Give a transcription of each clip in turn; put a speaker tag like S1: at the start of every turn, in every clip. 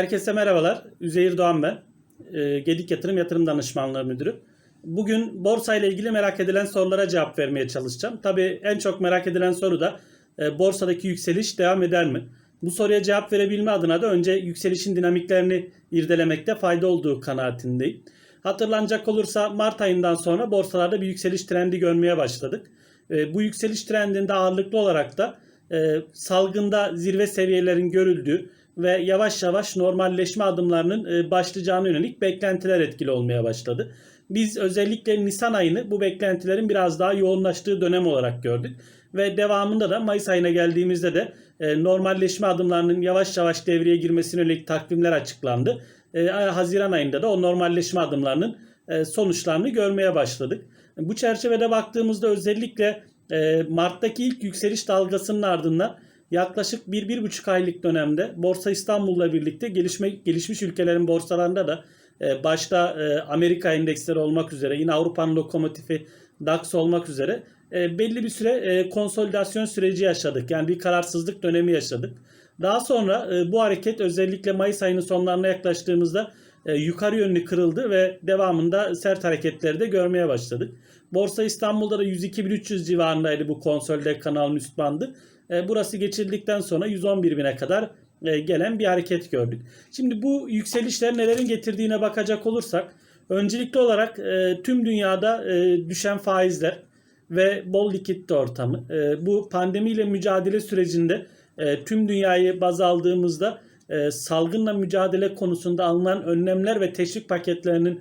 S1: Herkese merhabalar. Üzeyir Doğan ben. Ee, Gedik Yatırım Yatırım Danışmanlığı Müdürü. Bugün borsa ile ilgili merak edilen sorulara cevap vermeye çalışacağım. Tabii en çok merak edilen soru da e, borsadaki yükseliş devam eder mi? Bu soruya cevap verebilme adına da önce yükselişin dinamiklerini irdelemekte fayda olduğu kanaatindeyim. Hatırlanacak olursa Mart ayından sonra borsalarda bir yükseliş trendi görmeye başladık. E, Bu yükseliş trendinde ağırlıklı olarak da e, salgında zirve seviyelerin görüldüğü ve yavaş yavaş normalleşme adımlarının e, başlayacağına yönelik beklentiler etkili olmaya başladı. Biz özellikle Nisan ayını bu beklentilerin biraz daha yoğunlaştığı dönem olarak gördük ve devamında da Mayıs ayına geldiğimizde de e, normalleşme adımlarının yavaş yavaş devreye girmesine yönelik takvimler açıklandı. E, Haziran ayında da o normalleşme adımlarının sonuçlarını görmeye başladık. Bu çerçevede baktığımızda özellikle Mart'taki ilk yükseliş dalgasının ardından yaklaşık 1-1,5 aylık dönemde Borsa İstanbul'la birlikte gelişme, gelişmiş ülkelerin borsalarında da e, başta e, Amerika endeksleri olmak üzere yine Avrupa'nın lokomotifi DAX olmak üzere e, belli bir süre e, konsolidasyon süreci yaşadık. Yani bir kararsızlık dönemi yaşadık. Daha sonra e, bu hareket özellikle Mayıs ayının sonlarına yaklaştığımızda e, yukarı yönlü kırıldı ve devamında sert hareketleri de görmeye başladık. Borsa İstanbul'da da 102.300 civarındaydı bu konsolide kanalın üst bandı. E, burası geçildikten sonra 111 bine kadar e, gelen bir hareket gördük. Şimdi bu yükselişler nelerin getirdiğine bakacak olursak öncelikli olarak e, tüm dünyada düşen faizler ve bol likidite ortamı bu pandemiyle mücadele sürecinde tüm dünyayı baz aldığımızda salgınla mücadele konusunda alınan önlemler ve teşvik paketlerinin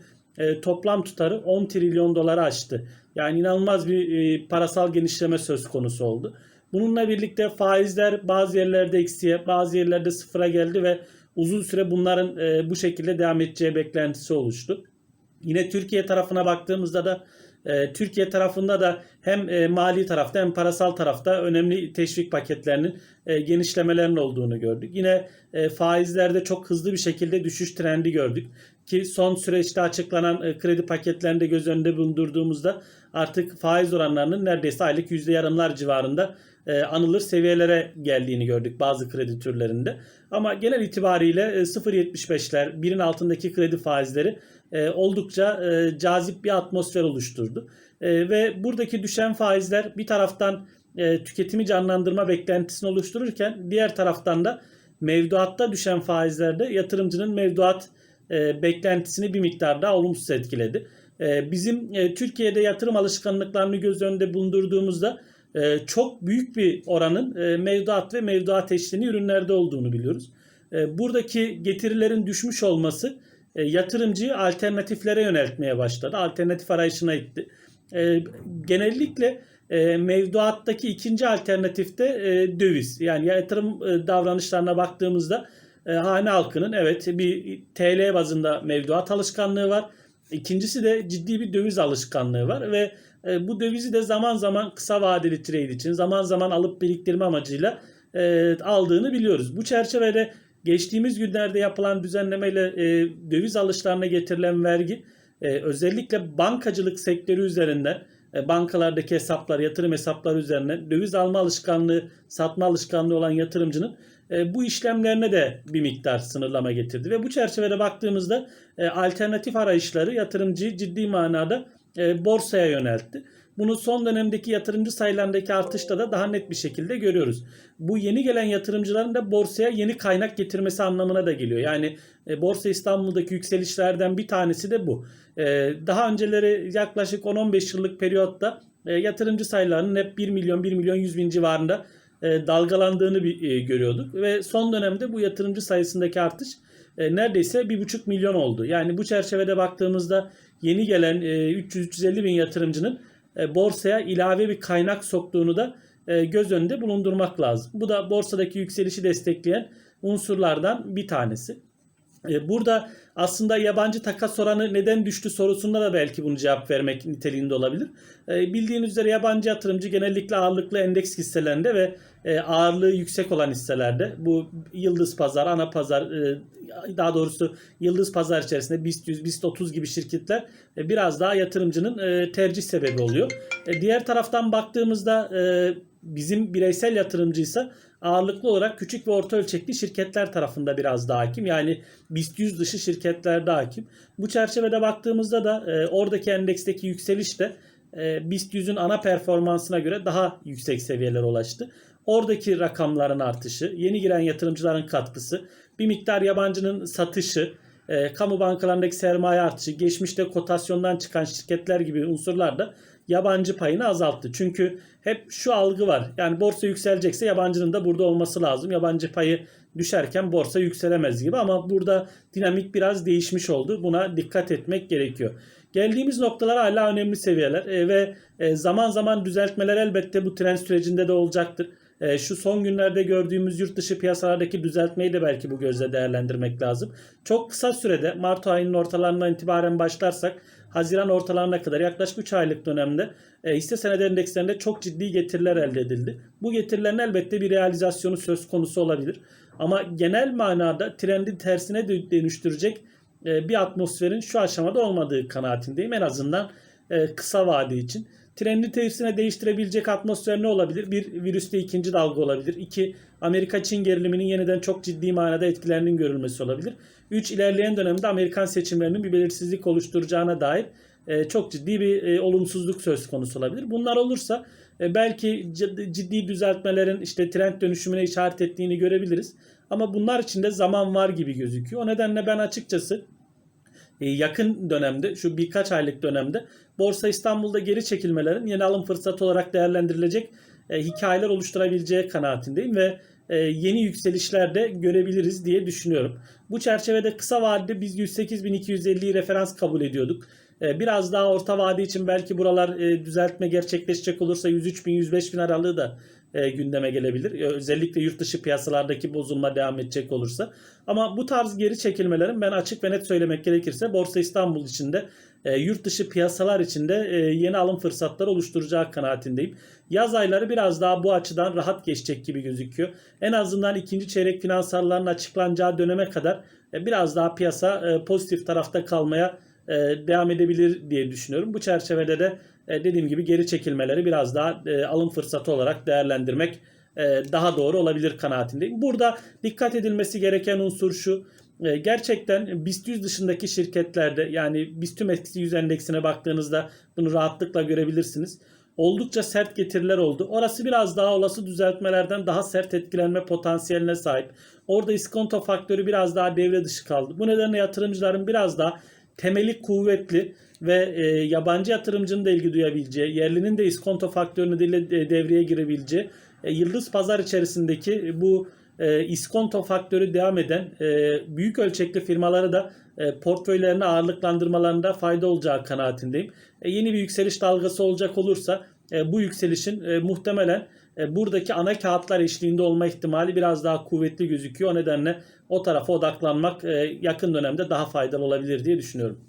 S1: toplam tutarı 10 trilyon doları aştı. Yani inanılmaz bir parasal genişleme söz konusu oldu. Bununla birlikte faizler bazı yerlerde eksiye, bazı yerlerde sıfıra geldi ve uzun süre bunların e, bu şekilde devam edeceği beklentisi oluştu. Yine Türkiye tarafına baktığımızda da e, Türkiye tarafında da hem e, mali tarafta hem parasal tarafta önemli teşvik paketlerinin e, genişlemelerinin olduğunu gördük. Yine e, faizlerde çok hızlı bir şekilde düşüş trendi gördük. Ki son süreçte açıklanan e, kredi paketlerinde göz önünde bulundurduğumuzda artık faiz oranlarının neredeyse aylık yüzde yarımlar civarında e, anılır seviyelere geldiğini gördük bazı kredi türlerinde. Ama genel itibariyle e, 0.75'ler, birin altındaki kredi faizleri e, oldukça e, cazip bir atmosfer oluşturdu. E, ve buradaki düşen faizler bir taraftan e, tüketimi canlandırma beklentisini oluştururken diğer taraftan da mevduatta düşen faizlerde yatırımcının mevduat e, beklentisini bir miktar daha olumsuz etkiledi. E, bizim e, Türkiye'de yatırım alışkanlıklarını göz önünde bulundurduğumuzda e, çok büyük bir oranın e, mevduat ve mevduat eşleni ürünlerde olduğunu biliyoruz. E, buradaki getirilerin düşmüş olması e, yatırımcıyı alternatiflere yöneltmeye başladı. Alternatif arayışına itti. E, genellikle e, mevduattaki ikinci alternatifte e, döviz. Yani yatırım e, davranışlarına baktığımızda e, hane halkının evet bir TL bazında mevduat alışkanlığı var. İkincisi de ciddi bir döviz alışkanlığı var ve e, bu dövizi de zaman zaman kısa vadeli trade için zaman zaman alıp biriktirme amacıyla e, aldığını biliyoruz. Bu çerçevede geçtiğimiz günlerde yapılan düzenlemeyle e, döviz alışlarına getirilen vergi e, özellikle bankacılık sektörü üzerinden bankalardaki hesaplar, yatırım hesapları üzerine döviz alma alışkanlığı, satma alışkanlığı olan yatırımcının bu işlemlerine de bir miktar sınırlama getirdi. Ve bu çerçevede baktığımızda alternatif arayışları yatırımcıyı ciddi manada e, borsaya yöneltti. Bunu son dönemdeki yatırımcı sayılarındaki artışta da daha net bir şekilde görüyoruz. Bu yeni gelen yatırımcıların da borsaya yeni kaynak getirmesi anlamına da geliyor. Yani e, Borsa İstanbul'daki yükselişlerden bir tanesi de bu. E, daha önceleri yaklaşık 10-15 yıllık periyotta e, yatırımcı sayılarının hep 1 milyon 1 milyon 100 bin civarında e, dalgalandığını e, görüyorduk. Ve son dönemde bu yatırımcı sayısındaki artış e, neredeyse 1,5 milyon oldu. Yani bu çerçevede baktığımızda yeni gelen e, 300-350 bin yatırımcının e, borsaya ilave bir kaynak soktuğunu da e, göz önünde bulundurmak lazım. Bu da borsadaki yükselişi destekleyen unsurlardan bir tanesi. E, burada aslında yabancı takas oranı neden düştü sorusunda da belki bunu cevap vermek niteliğinde olabilir. E, bildiğiniz üzere yabancı yatırımcı genellikle ağırlıklı endeks hisselerinde ve e, ağırlığı yüksek olan hisselerde bu yıldız pazar, ana pazar daha doğrusu yıldız pazar içerisinde BIST 100, BIST 30 gibi şirketler biraz daha yatırımcının tercih sebebi oluyor. Diğer taraftan baktığımızda bizim bireysel yatırımcıysa ağırlıklı olarak küçük ve orta ölçekli şirketler tarafında biraz daha hakim. Yani BIST 100 dışı şirketlerde hakim. Bu çerçevede baktığımızda da e, oradaki endeksteki yükseliş de e, BIST 100'ün ana performansına göre daha yüksek seviyelere ulaştı. Oradaki rakamların artışı, yeni giren yatırımcıların katkısı, bir miktar yabancının satışı, e, kamu bankalarındaki sermaye artışı, geçmişte kotasyondan çıkan şirketler gibi unsurlar da yabancı payını azalttı. Çünkü hep şu algı var. Yani borsa yükselecekse yabancının da burada olması lazım. Yabancı payı düşerken borsa yükselemez gibi ama burada dinamik biraz değişmiş oldu. Buna dikkat etmek gerekiyor. Geldiğimiz noktalar hala önemli seviyeler e, ve e, zaman zaman düzeltmeler elbette bu trend sürecinde de olacaktır. E, şu son günlerde gördüğümüz yurt dışı piyasalardaki düzeltmeyi de belki bu gözle değerlendirmek lazım. Çok kısa sürede Mart ayının ortalarından itibaren başlarsak Haziran ortalarına kadar yaklaşık 3 aylık dönemde e, hisse senedi endekslerinde çok ciddi getiriler elde edildi. Bu getirilerin elbette bir realizasyonu söz konusu olabilir. Ama genel manada trendin tersine dö- dönüştürecek e, bir atmosferin şu aşamada olmadığı kanaatindeyim. En azından e, kısa vade için. Trendin tersine değiştirebilecek atmosfer ne olabilir? Bir virüste ikinci dalga olabilir. İki Amerika-Çin geriliminin yeniden çok ciddi manada etkilerinin görülmesi olabilir. Üç ilerleyen dönemde Amerikan seçimlerinin bir belirsizlik oluşturacağına dair e, çok ciddi bir e, olumsuzluk söz konusu olabilir. Bunlar olursa e, belki ciddi, düzeltmelerin işte trend dönüşümüne işaret ettiğini görebiliriz. Ama bunlar için de zaman var gibi gözüküyor. O nedenle ben açıkçası yakın dönemde şu birkaç aylık dönemde Borsa İstanbul'da geri çekilmelerin yeni alım fırsatı olarak değerlendirilecek e, hikayeler oluşturabileceği kanaatindeyim ve e, yeni yükselişler de görebiliriz diye düşünüyorum. Bu çerçevede kısa vadede biz 108.250'yi referans kabul ediyorduk. E, Biraz daha orta vade için belki buralar düzeltme gerçekleşecek olursa 103.000-105.000 aralığı da e, gündeme gelebilir. E, Özellikle yurt dışı piyasalardaki bozulma devam edecek olursa. Ama bu tarz geri çekilmelerin ben açık ve net söylemek gerekirse Borsa İstanbul içinde e, yurt dışı piyasalar içinde e, yeni alım fırsatları oluşturacağı kanaatindeyim. Yaz ayları biraz daha bu açıdan rahat geçecek gibi gözüküyor. En azından ikinci çeyrek finansarların açıklanacağı döneme kadar e, biraz daha piyasa e, pozitif tarafta kalmaya e, devam edebilir diye düşünüyorum. Bu çerçevede de dediğim gibi geri çekilmeleri biraz daha e, alım fırsatı olarak değerlendirmek e, daha doğru olabilir kanaatindeyim. Burada dikkat edilmesi gereken unsur şu. E, Gerçekten BIST 100 dışındaki şirketlerde yani BIST tüm eksi 100 endeksine baktığınızda bunu rahatlıkla görebilirsiniz. Oldukça sert getiriler oldu. Orası biraz daha olası düzeltmelerden daha sert etkilenme potansiyeline sahip. Orada iskonto faktörü biraz daha devre dışı kaldı. Bu nedenle yatırımcıların biraz daha temeli kuvvetli ve e, yabancı yatırımcının da ilgi duyabileceği, yerlinin de iskonto faktörünü de devreye girebileceği, e, yıldız pazar içerisindeki bu e, iskonto faktörü devam eden e, büyük ölçekli firmaları da e, portföylerine ağırlıklandırmalarında fayda olacağı kanaatindeyim. E, yeni bir yükseliş dalgası olacak olursa e, bu yükselişin e, muhtemelen e, buradaki ana kağıtlar eşliğinde olma ihtimali biraz daha kuvvetli gözüküyor. O nedenle o tarafa odaklanmak e, yakın dönemde daha faydalı olabilir diye düşünüyorum.